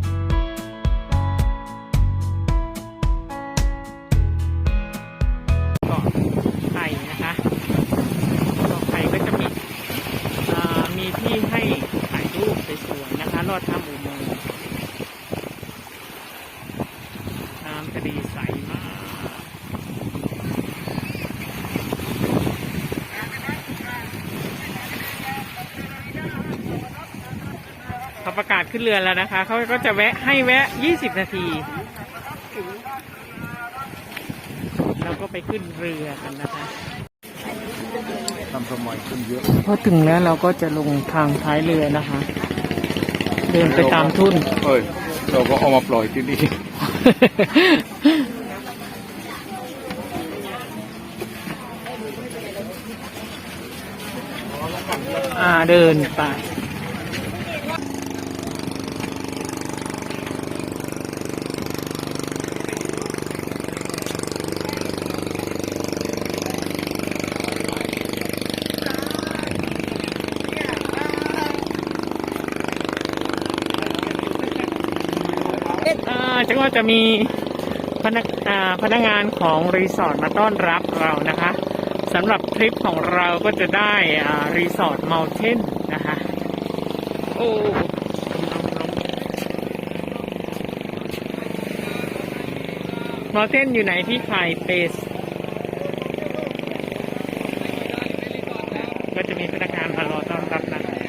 เเขาประกาศขึ้นเรือแล้วนะคะ เขาก็จะแวะให้แวะ 20 นาทีแล้วก็ไปขึ้นเรือกันนะคะทำสมัยขึ้นเยอะพอถึงแล้วเราก็จะลงทางท้ายเรือนะคะ เดินไปตามทุ่น เอ้ย เราก็เอามาปล่อยที่นี่ อ่าเดินไป อ่า จังว่าจะมีพนักอ่าพนักงานของรีสอร์ทมาต้อนรับเรานะคะสำหรับทริปของเราก็จะได้อ่ารีสอร์ทเมลเทนนะคะโอ้เมลเทนอยู่ไหนที่ไข่เปสก็จะมีพนักงานมารอต้อนรับนะคะ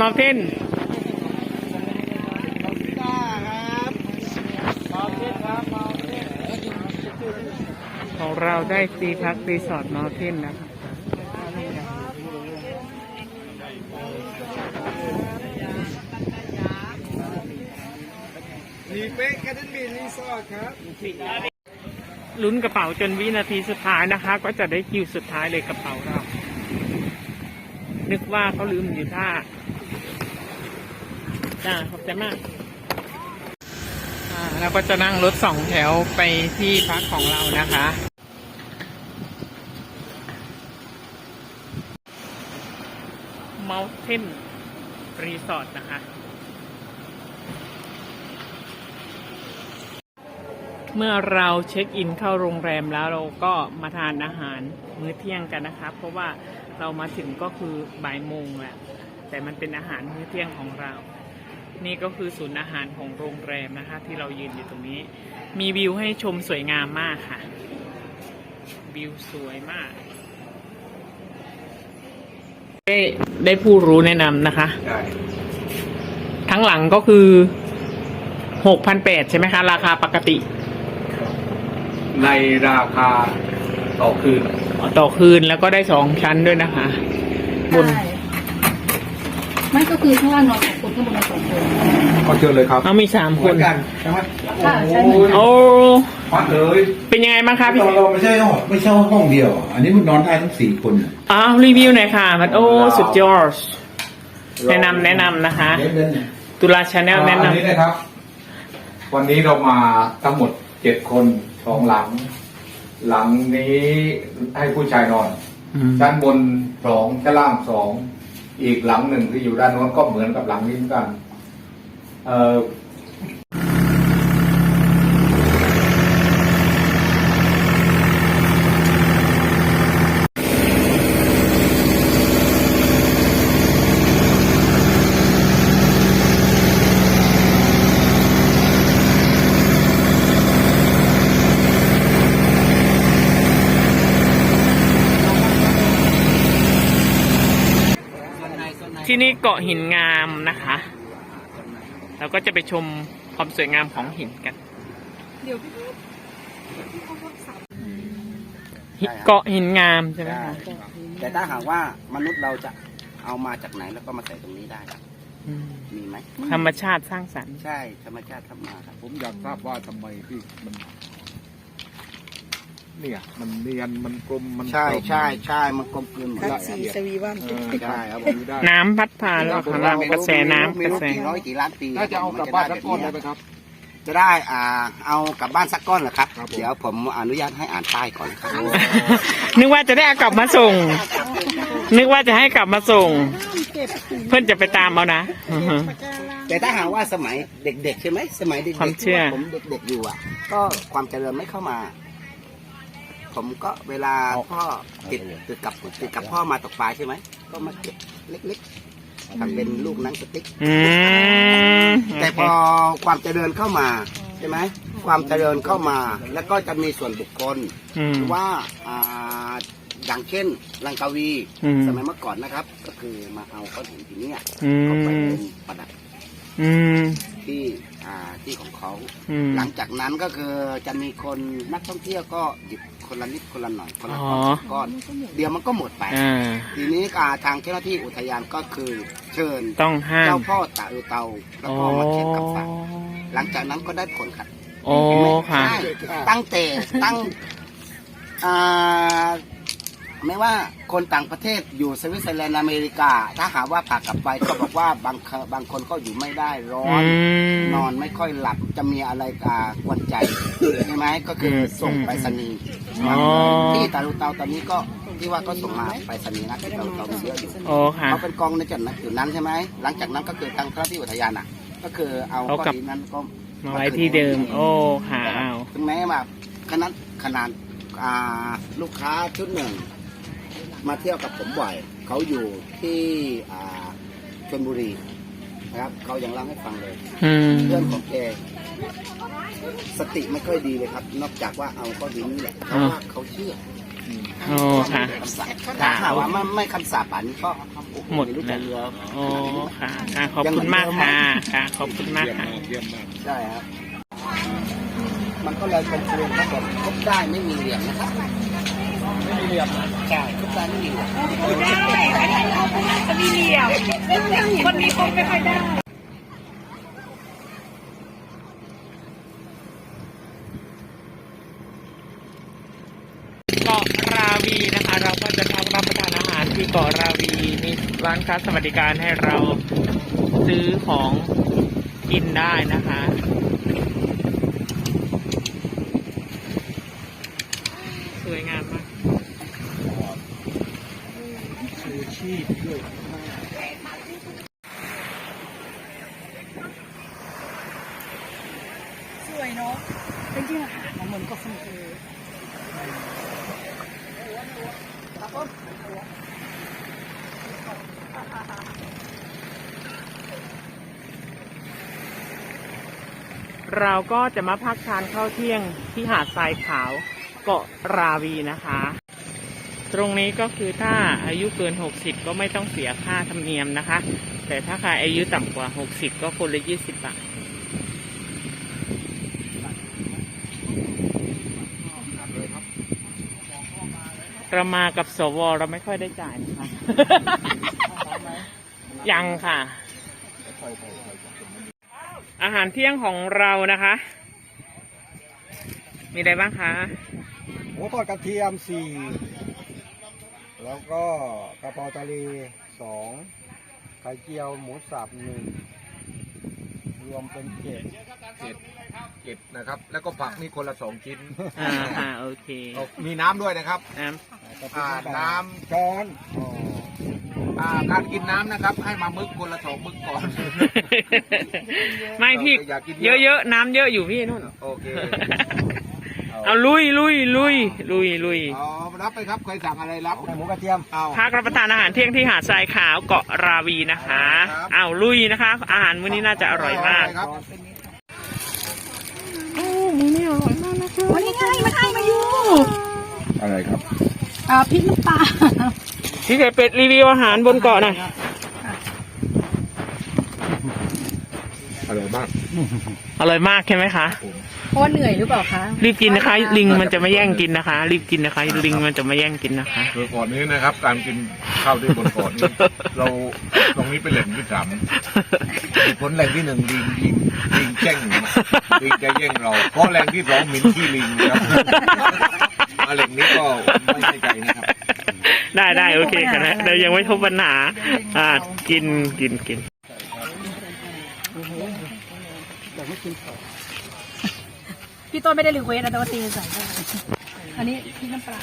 มาเทนของเราได้ฟรีพักรีสอร์ทมาเทนนะคะมีเป๊กกันมีรีสอร์ทครับลุ้นกระเป๋าจนวินาทีสุดท้ายนะคะ ก็จะได้คิวสุดท้ายเลยกระเป๋าเรา นึกว่าเขาลืมอยู่ท่า จ้าขอบใจมากอ่าเราก็จะนั่งรถสองแถวไปที่พักของเรานะคะ Mountain Resort นะคะ เมื่อเราเช็คอินเข้าโรงแรมแล้วเราก็มาทานอาหารมื้อเที่ยงกันนะคะ เพราะว่าเรามาถึงก็คือบ่ายโมงแหละแต่มันเป็นอาหารมื้อเที่ยงของเรา นี่ก็คือศูนย์อาหารของโรงแรมนะคะ ที่เรายืนอยู่ตรงนี้ มีวิวให้ชมสวยงามมากค่ะ วิวสวยมาก ได้ได้ผู้รู้แนะนำนะคะใช่ทั้งหลังก็คือหกพันแปดใช่ไหมคะ ราคาปกติ ในราคาต่อคืน ต่อคืนแล้วก็ได้สองชั้นด้วยนะคะ บน ใช่ ไม่ก็คือข้างล่างนอนสองคนข้างบนนอนสองคนก็เชิญเลยครับเอามีสามเหคมือน นกันใช่ไหมค่ะใช่เหมือนกัน โอ้พักเลยเป็นยังไงบ้างคะพี่เราเราไม่ใช่ห้องไม่ใช่ห้องเดียวอันนี้มันนอนได้ทั้งสี่คนน่ะอ้าวรีวิวหน่อยค่ะมันโอ้สุดยอดแนะนำแนะนำนะคะ เล่นๆเนี่ยตุลาชาแนลแนะอันำนี้นะครับ วันนี้เรามาทั้งหมดเจ็ดคนสองหลัง หลังนี้ให้ผู้ชายนอน อืมด้านบนสองชั้นล่างสอง อีกหลังหนึ่งที่อยู่ด้านโน้นก็เหมือนกับหลังนี้เหมือนกัน นี่เกาะหินงามนะคะ เราก็จะไปชมความสวยงามของหินกัน เดี๋ยวพี่ทใช่ครับเกาะหินงามใช่ไหมใช่คะแต่ถ้าหากว่ามนุษย์เราจะเอามาจากไหนแล้วก็มาใส่ตรงนี้ได้อืมมีไหมธรรมชาติสร้างสรรค์ใช่ธรรมชาติทำมาครับผมอยากทราบว่าทำไมที่มัน เนี่ย มันเนียนมันกลมมันใช่กลมใช่ใช่มันกลมกลืนหมดคัเลดยสีสวีวันเออใช่ครับผมได้ น้ำพัดพาแล้วของเรากระแสน้ำไม่กระรู้แส กี่ร้อยกี่ล้านปีถ้าจะเอากลับบ้านสักก้อนได้ไหมครับ จะได้อ่าเอากลับบ้านสักก้อนเหรอครับ ครับผม เดี๋ยวผมอนุญาตให้อ่านป้ายก่อนครับนึกว่าจะได้เอากลับมาส่ง นึกว่าจะให้กลับมาส่งเพื่อนจะไปตามเอานะอือฮึแต่ถ้าหากว่าสมัยเด็ก ๆ ใช่ไหมสมัยเด็กๆความเชื่อ ที่ผมเด็กๆอยู่อะ ก็ความเจริญไม่เข้ามา ผมก็เวลาพ่อติดติดกับติดกับพ่อมาตกปลาใช่ไหมก็มาเก็บเล็กๆทำเป็นลูกหนังสติ๊กอืมแต่พอความเจริญเข้ามาใช่ไหมความเจริญเข้ามา แล้วก็จะมีส่วนบุคคลอืมหรือว่าอ่าอย่างเช่นลังกาวีอืมสมัยเมื่อก่อนนะครับ ก็คือมาเอาก้อนหินที่เนี้ยอืก็ไปมเป็นประดับอืมที่ อ่าที่ของเขา อืม หลังจากนั้นก็คือจะมีคนนักท่องเที่ยวก็หยิบคนละนิดคนละหน่อยคนละอ๋ก้ออนก้อนเดี๋ยวมันก็หมดไป อ่า ทีนี้อ่าทางเจ้าหน้าที่อุทยานก็คือเชิญต้องห้ามเจ้าพ่อตาเออเตาแล้วโอ้ก็มาเช็คคำสั่งหลังจากนั้นก็ได้ผลครับโอ้ค่ะ ใช่ตั้งแต่ตั้งอ่า ไม่ว่าคนต่างประเทศอยู่สวิตเซอร์แลนด์อเมริกา ถ้าหากว่าพากลับไปก็บอกว่าบางคบางคนก็อยู่ไม่ได้ร้ออืนมนอนไม่ค่อยหลับจะมีอะไรอ่ากวนใจใช่ไหมก็คืออมส่งไปรษณีย์อ๋อที่ตาลุเตาตอนนี้ก็ที่ว่าก็ส่งมาไปรษณีย์นะที่ตาลุเตาเชื่ออยู่โอ้ค่ะเขาเป็นกองในจุดนั้นจุดนั้นใช่ไหมหลังจากนั้นก็คือทางเจ้าหน้าที่อุทยานอะ ก็คือเอาเขาก้อนกลับหินนั้นก็มาไว้ที่เดิม โอ้ค่ะอ้าวถึงแม้แบบขนาดขนาดอ่าลูกค้าชุดหนึ่ง มาเที่ยวกับผมบ่อยเขาอยู่ที่อ่าชลบุรีนะครับเขายังเล่าให้ฟังเลยอืมเพื่อนของแกสติไม่ค่อยดีเลยครับ นอกจากว่าเอาก้อนหินนี่แหละเพราะว่าเขาเชื่อโอ้ค่ะคำสาปถ้าหากว่าไม่ไม่คำสาปป่านนี้ก็โอ้โหมดไรู้แล้จะวเรือโอ้ค่ะค่ะ ขอบคุณมากค่ะค่ะ ขอบคุณมากค่ะเยี่ยมมากใช่ครับ มันก็เลยเป็นเรื่องครับผมครบได้ไม่มีเหลี่ยมนะครับไม่มี เหลี่ยมใช่ครบได้ไม่มีเหลี่ยมเกาะราวีนะคะ เราก็จะทำรับประทานอาหารที่เกาะราวีมีร้านค้าสวัสดิการให้เราซื้อของกินได้นะคะ สวยงามมาก สวยเนาะเป็นที่อาหารเหมือนกับสมุนไพร เราก็จะมาพักทานข้าวเที่ยงที่หาดทรายขาวเกาะราวีนะคะ ตรงนี้ก็คือถ้าอายุเกิน 60 ก็ไม่ต้องเสียค่าธรรมเนียมนะคะ แต่ถ้าใครอายุต่ำกว่า 60 ก็คนละ 20 บาทเรามากับสวเราไม่ค่อยได้จ่ายนะคะยังค่ะ อาหารเที่ยงของเรานะคะ มีอะไรบ้างคะหมูทอดกระเทียมสี่แล้วก็กระเพราทะเลสองไข่เจียวหมูสับหนึ่งรวมเป็นเจ็ดเจ็ดเจ็ดนะครับ แล้วก็ผักนี่คนละสองชิ้นอ่าค่ะโอเคเอามีน้ำด้วยนะครับ น้กระอ่าเทียมน้ำ ช้อน อ๋ออ่าการกินน้ำนะครับ ให้มามึกคนละสองมึกก่อนำไม่พี่ อยากกินเยอะๆน้ำเยอะอยู่พี่นู่น โอเคเอาลุยลุยลุยลุยลุยอ๋อรับไปครับใครสั่งอะไรรับหมูกระเทียมเอา พักรับประทานอาหารเที่ยงที่หาดทรายขาวเกาะราวีนะคะครับ เอาลุยนะคะ อาหารมื้อนี้น่าจะอร่อยมากครับโอ้มื้อนี้อร่อยมากนะคะวันนี้ไงมาให้มาอยู่อะไรครับอ่าพริกน้ำปลา พี่ไก่เป็ดรีวิวอาหารบนเกาะหน่อยอร่อยมากอร่อยมากใช่ไหมคะผมเพราะว่าเหนื่อยหรือเปล่าคะรีบกินนะคะ ลิงมันจะไม่แย่งกินนะคะ รีบกินนะคะ ลิงมันจะไม่แย่งกินนะคะโดยก่อนนี้นะครับ การกินข้าวที่บนเกาะนี้เราตรงนี้เป็นแหล่งที่สามผลแหล่งที่หนึ่งลิงลิงลิงแจ้งลิงจะแย่งเราเพราะแหล่งที่สองหมิ่นขี้ลิงนะครับมาแหล่งนี้ก็ไม่ใช่ใจนะครับ ได้ได้โอเคค่ะนะเรายังไม่พบปัญหา อ่า กินกินกินพี่ต้นไม่ได้รีเควสนะแต่ว่าตีใส่ได้อันนี้พริกน้ำปลา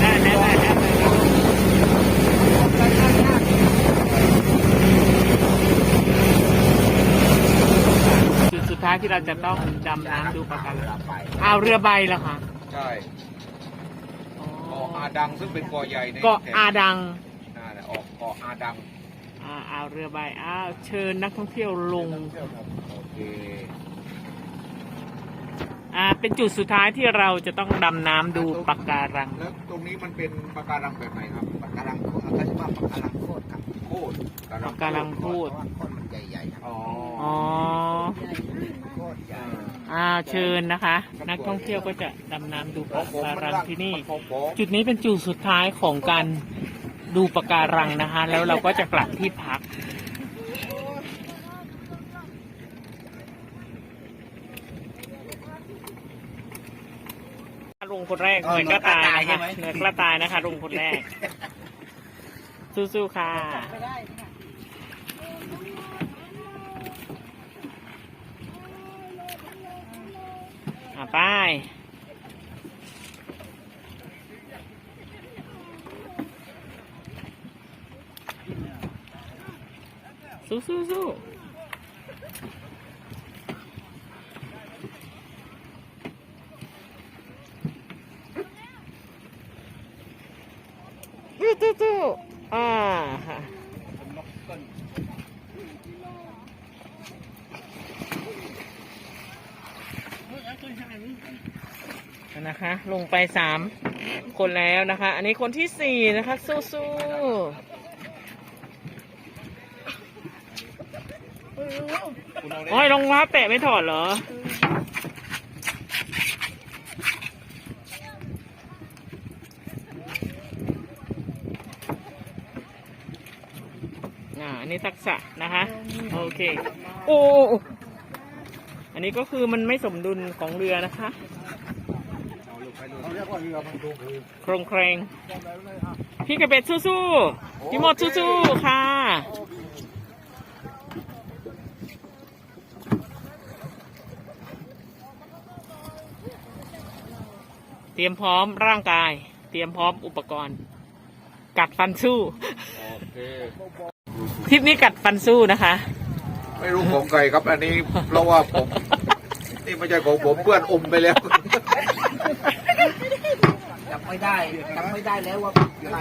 ได้ได้ได้ได้จุดสุด ท้ายที่เราจะต้องดำน้ำดูปะการังเอาวเรือใบเหรอคะใช่เกาะอาดังซึ่งเป็นเกาะใหญ่ในเกาะอาดังนั่นแหละออกเกาะอาดังอ่าเอาวเรือใบอ้าวเชิญนักท่องเที่ยวลงโอเคอ่าเป็นจุดสุดท้ายที่เราจะต้องดำน้ำดูปะการัง แล้วตรงนี้มันเป็นปะการังแบบไหนครับปากการังโคตรเขาจะว่าปากการังโคตรครับ โคตรปะการังพูด เพราะว่าโคตรมันใหญ่ๆครับอ๋ออ๋อ โคตรใหญ่อ่าเชิญนะคะ นักท่องเที่ยวก็จะดำน้ำดูปะการังที่นี่ ของผมจุดนี้เป็นจุดสุดท้ายของการดูปะการังนะคะ แล้วเราก็จะกลับที่พัก ลุงคนแรกเหมือนก็ตายนะคะเหมือนก็ตายนะคะลุงคนแรก สู้ๆค่ะไม่ได้ค่ะอะไปสู้สู้สู้สู้สู้สู้ อ่านะคะ ลงไปสามคนแล้วนะคะ อันนี้คนที่สี่นะคะ สู้สู้โอ้ยรองเท้าแตะไม่ถอดเหรอ อ่าอันนี้ทักษะนะคะ โอเคโอ้โอ้อันนี้ก็คือมันไม่สมดุลของเรือนะคะเขาเรียกว่าเรือมันดูคือโครงเครงพี่กระเป็ดสู้ๆพี่หมดสู้ๆค่ะเตรียมพร้อมร่างกาย เตรียมพร้อมอุปกรณ์ กัดฟันสู้โอเคทริปนี้กัดฟันสู้นะคะ ไม่รู้ของใครครับ อันนี้เพราะว่าผม นี่ไม่ใช่ของผมเพื่อนอมไปแล้วจำไม่ได้จำไม่ได้แล้วว่าใคร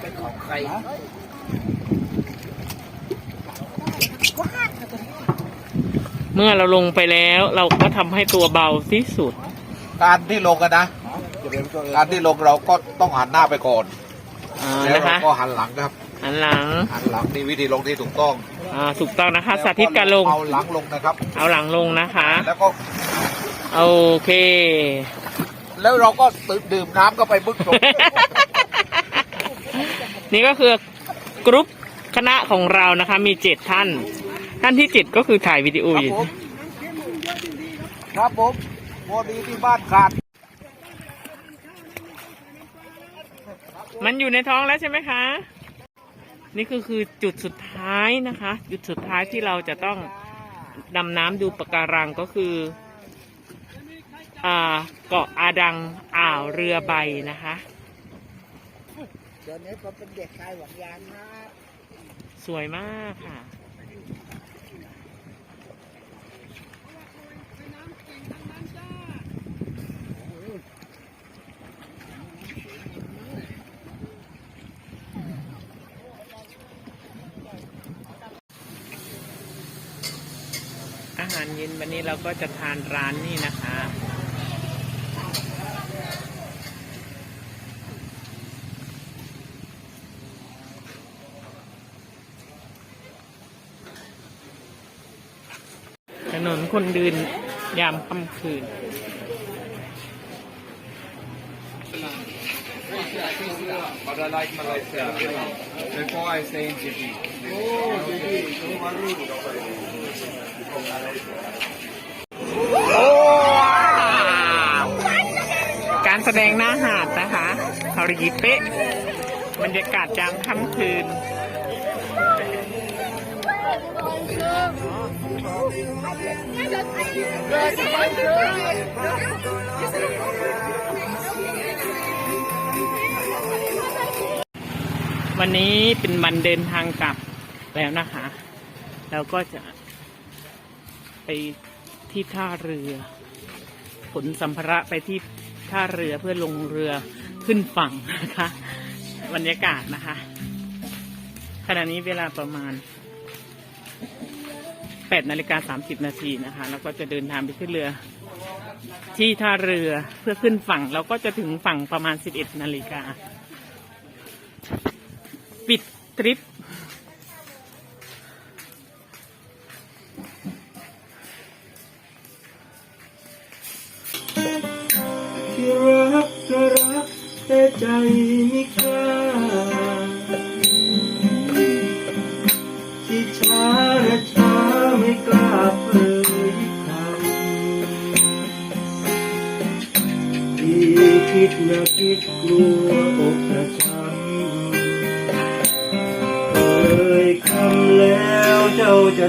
เป็นของใครเมื่อเราลงไปแล้วเราก็ทำให้ตัวเบาที่สุด การที่ลงกันนะการที่ลงเราก็ต้องหันหน้าไปก่อน อ่า แล้วนะเราคะ ก็หันหลังครับ อันหลัง หันหลังนี่วิธีลงที่ถูกต้องอ่าถูกต้องนะคะ สาธิตการลง เอาหลังลงนะครับ เอาหลังลงนะคะ แล้วก็ โอเค แล้วเราก็ดื่มน้ำก็ไปบึ้งตรงนี่ก็คือกรุ๊ปคณะของเรานะคะ มีเจ็ดท่าน ท่านที่เจ็ดก็คือถ่ายวิดีโอครับอยู่ผมครับผมพอดีที่บ้านขาด มันอยู่ในท้องแล้วใช่ไหมคะ นี่ก็คือจุดสุดท้ายนะคะ จุดสุดท้ายที่เราจะต้องดำน้ำดูปะการังก็คืออ่าเกาะอาดังอ่าวเรือใบนะคะเดี๋ยวนี้ผมเป็นเด็กชายหวังยานครับ สวยมากค่ะ เราก็จะทานร้านนี้นะคะ ถนนคนเดินยามค่ำคืนโอ้ การแสดงหน้าหาดนะคะฮารีเป๊ะบรรยากาศยามค่ำคืนวันนี้เป็นวันเดินทางกลับแล้วนะคะแล้วก็จะไป ที่ท่าเรือขนสัมภาระไปที่ท่าเรือเพื่อลงเรือขึ้นฝั่งนะคะบรรยากาศนะคะ ขณะนี้เวลาประมาณ8นาฬิกา30นาทีนะคะ แล้วก็จะเดินทางไปขึ้นเรือ ที่ท่าเรือเพื่อขึ้นฝั่ง แล้วก็จะถึงฝั่งประมาณ 11นาฬิกา ปิดทริป รักก็รักแต่ใจไม่กล้าที่ช้าและช้าไม่กล้าเผยคำที่คิดและคิดกลัวอกประจำเอ่ยคำแล้วเจ้าจะ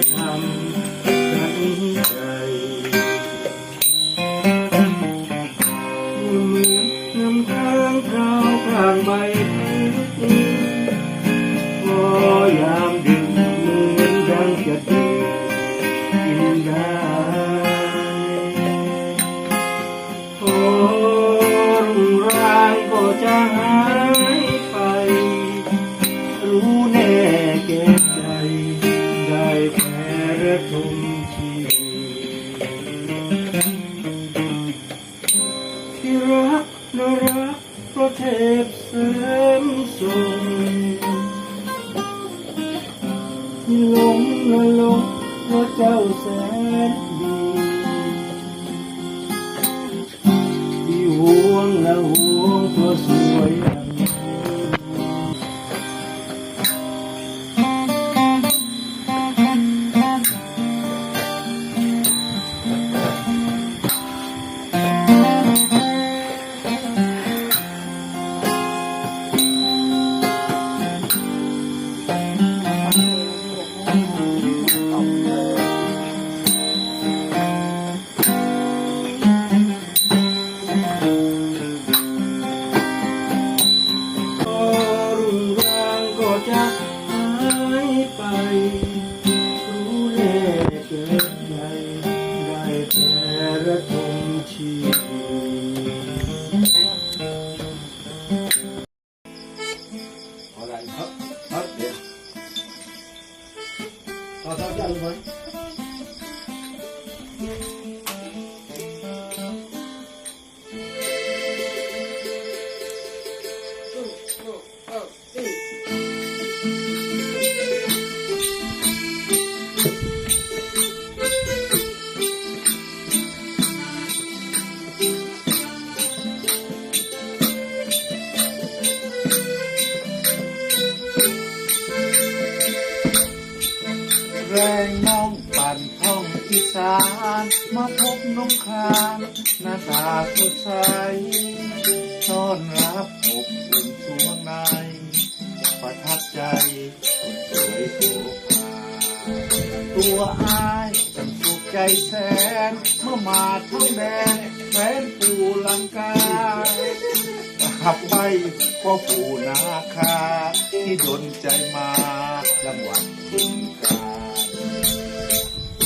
งครามหน้าตาสดใส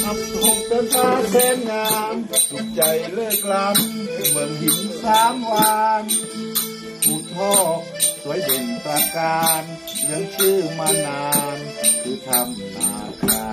ขับส่งเดินตาแสนงามสุขใจเลิกลำเหมือนหินสามวานผู้ท่อสวยเด่นประการเรื่องชื่อมานาน คือทำนาคา